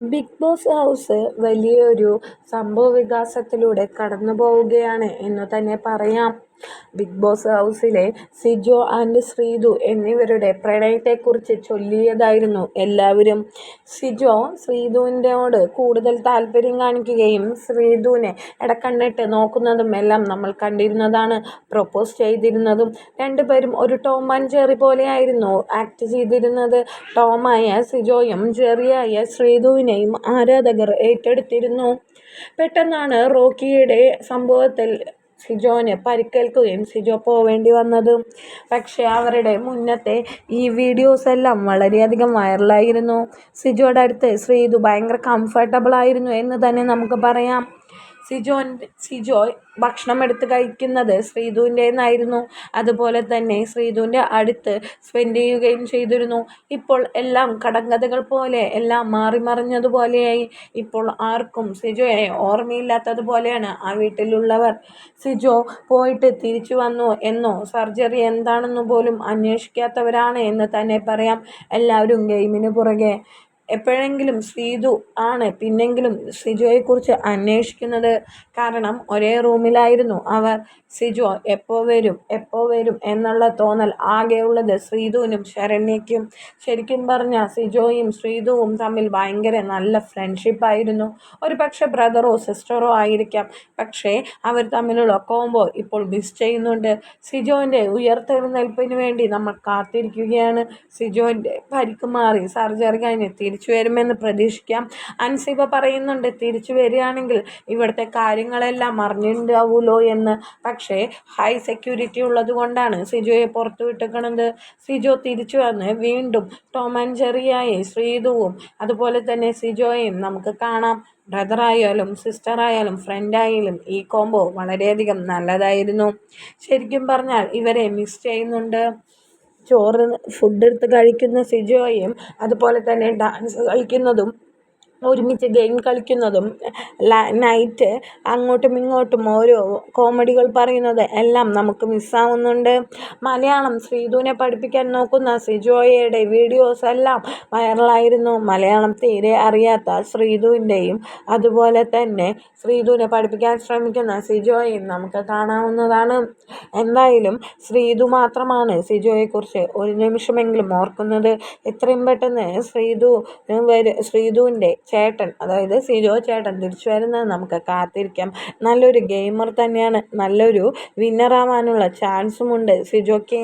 Big boss house വലിയൊരു സംഭവ വികാസത്തിലൂടെ കടന്നു പോവുകയാണ് എന്നു തന്നെ പറയാം. ബിഗ് ബോസ് ഹൗസിലെ സിജോ ആൻഡ് ശ്രീതു എന്നിവരുടെ പ്രണയത്തെക്കുറിച്ച് ചൊല്ലിയതായിരുന്നു എല്ലാവരും. സിജോ ശ്രീതുവിന്റെയോട് കൂടുതൽ താല്പര്യം കാണിക്കുകയും ശ്രീതുവിനെ ഇടക്കണ്ണിട്ട് നോക്കുന്നതും എല്ലാം നമ്മൾ കണ്ടിരുന്നതാണ്. പ്രൊപ്പോസ് ചെയ്തിരുന്നതും രണ്ടുപേരും ഒരു ടോം ആൻഡ് ജെറി പോലെയായിരുന്നു ആക്ട് ചെയ്തിരുന്നത്. ടോമായ സിജോയും ജെറിയായ ശ്രീതുവിനെയും ആരാധകർ ഏറ്റെടുത്തിരുന്നു. പെട്ടെന്നാണ് റോക്കിയുടെ സംഭവത്തിൽ സിജോന് പരിക്കേൽക്കുകയും സിജോ പോവേണ്ടി വന്നതും പക്ഷേ അവരുടെ മുന്നത്തെ ഈ വീഡിയോസ് എല്ലാം വളരെയധികം വൈറലായിരുന്നു. സിജോയുടെ അടുത്ത് ശ്രീതു ഭയങ്കര കംഫർട്ടബിൾ ആയിരുന്നു എന്ന് തന്നെ നമുക്ക് പറയാം. സിജോ സിജോ ഭക്ഷണം എടുത്ത് കഴിക്കുന്നത് ശ്രീതുവിന്റേതായിരുന്നു. അതുപോലെ തന്നെ ശ്രീധുവിന്റെ അടുത്ത് സ്പെൻഡ് ചെയ്യുകയും ചെയ്തിരുന്നു. ഇപ്പോൾ എല്ലാം കടങ്കഥകൾ പോലെ എല്ലാം മാറി മറിഞ്ഞതുപോലെയായി ഇപ്പോൾ ആർക്കും സിജോയെ ഓർമ്മയില്ലാത്തതുപോലെയാണ് ആ വീട്ടിലുള്ളവർ. സിജോ പോയിട്ട് തിരിച്ചു വന്നു എന്നോ സർജറി എന്താണെന്നു പോലും അന്വേഷിക്കാത്തവരാണ് എന്ന് തന്നെ പറയാം എല്ലാവരും ഗെയിമിന് പുറകെ. എപ്പോഴെങ്കിലും ശ്രീതു ആണ് പിന്നെങ്കിലും സിജോയെക്കുറിച്ച് അന്വേഷിക്കുന്നത്. കാരണം ഒരേ റൂമിലായിരുന്നു അവർ. സിജോ എപ്പോൾ വരും എപ്പോൾ വരും എന്നുള്ള തോന്നൽ ആകെയുള്ളത് ശ്രീതുവിനും ശരണ്യയ്ക്കും. ശരിക്കും പറഞ്ഞാൽ സിജോയും ശ്രീതുവും തമ്മിൽ ഭയങ്കര നല്ല ഫ്രണ്ട്ഷിപ്പായിരുന്നു ഒരു പക്ഷേ ബ്രദറോ സിസ്റ്ററോ ആയിരിക്കാം. പക്ഷേ അവർ തമ്മിലുള്ള കോംബോ ഇപ്പോൾ മിസ് ചെയ്യുന്നുണ്ട്. സിജോന്റെ ഉയർത്തെഴുന്നേൽപ്പിന് വേണ്ടി നമ്മൾ കാത്തിരിക്കുകയാണ്. സിജോന്റെ പരിക്ക് മാറി സർജറി കഴിഞ്ഞ് വരുമെന്ന് പ്രതീക്ഷിക്കാം. അൻസിബ പറയുന്നുണ്ട് തിരിച്ചു വരികയാണെങ്കിൽ ഇവിടുത്തെ കാര്യങ്ങളെല്ലാം അറിഞ്ഞിട്ടുണ്ടാവുമല്ലോ എന്ന്. പക്ഷേ ഹൈ സെക്യൂരിറ്റി ഉള്ളത് കൊണ്ടാണ് സിജോയെ പുറത്തു വിട്ടിരിക്കുന്നത് സിജോ തിരിച്ചു വന്ന് വീണ്ടും ടോം ആൻഡ് ജെറിയായി ശ്രീതുവും അതുപോലെ തന്നെ സിജോയും നമുക്ക് കാണാം. ബ്രദറായാലും സിസ്റ്ററായാലും ഫ്രണ്ടായാലും ഈ കോംബോ വളരെയധികം നല്ലതായിരുന്നു. ശരിക്കും പറഞ്ഞാൽ ഇവരെ മിസ് ചെയ്യുന്നുണ്ട്. ചോറ് ഫുഡ് എടുത്ത് കഴിക്കുന്ന സിജോയും അതുപോലെ തന്നെ ഡാൻസ് കളിക്കുന്നതും ഒരുമിച്ച് ഗെയിം കളിക്കുന്നതും നൈറ്റ് അങ്ങോട്ടും ഇങ്ങോട്ടും ഓരോ കോമഡികൾ പറയുന്നത് എല്ലാം നമുക്ക് മിസ്സാവുന്നുണ്ട്. മലയാളം ശ്രീധുവിനെ പഠിപ്പിക്കാൻ നോക്കുന്ന സിജോയയുടെ വീഡിയോസ് എല്ലാം വൈറലായിരുന്നു. മലയാളം തീരെ അറിയാത്ത ശ്രീധുവിന്റെയും അതുപോലെ തന്നെ ശ്രീധുവിനെ പഠിപ്പിക്കാൻ ശ്രമിക്കുന്ന സിജോയും നമുക്ക് കാണാവുന്നതാണ്. എന്തായാലും ശ്രീധു മാത്രമാണ് സിജോയെക്കുറിച്ച് ഒരു നിമിഷമെങ്കിലും ഓർക്കുന്നത്. എത്രയും പെട്ടെന്ന് ശ്രീതുവിന്റെ ചേട്ടൻ അതായത് സിജോ ചേട്ടൻ തിരിച്ചു വരുന്നത് നമുക്ക് കാത്തിരിക്കാം. നല്ലൊരു ഗെയിമർ തന്നെയാണ്. നല്ലൊരു വിന്നറാവാനുള്ള ചാൻസുമുണ്ട് സിജോയ്ക്ക്.